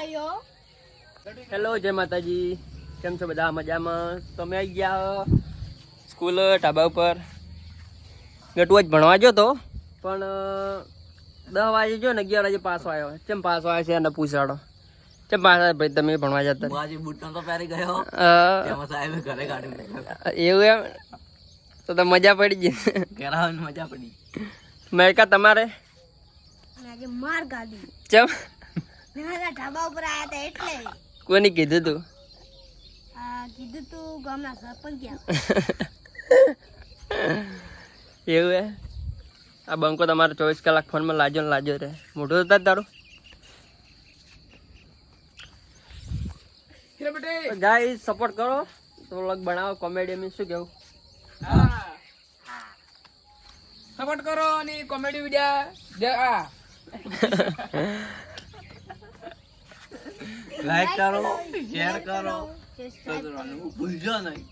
આવ્યો હેલો જય માતાજી. કેમ છો બધા? મજામાં? તમે આવી ગયા સ્કૂલ ઢાબા ઉપર? ગટુઆ જ ભણવા ગયો તો? પણ દસ વાગે જો ને અગિયાર વાગે પાછો આવ્યો કેમ પાછો આવ્યો છે એને પૂછાડો? કેમ પાછા આવ્યા ભાઈ તમે ભણવા જતા આજે બૂટનો તો પહેરી ગયો. અ, ઘરે કાઢી એવું એમ? તો તો મજા પડી ગઈ. ઘરે મજા પડી. મેકા તમારે? માર ગાડી. ચમ? નાના ઢાબા ઉપર આયા હતા એટલે. કોની કીધું તું? કીધું તું ગામના સરપંચ એવું હે? આ બંકો તમારે ચોવીસ કલાક ફોનમાં લાજો ને લાજો રે. મોટું હતા તારું ગાઈ સપોર્ટ કરો. તો લગ બનાવો કોમેડી મેં શું કેવું? સપોર્ટ કરો અને કોમેડી વિડિયા લાઈક કરો શેર કરો. ભૂલજો નહીં.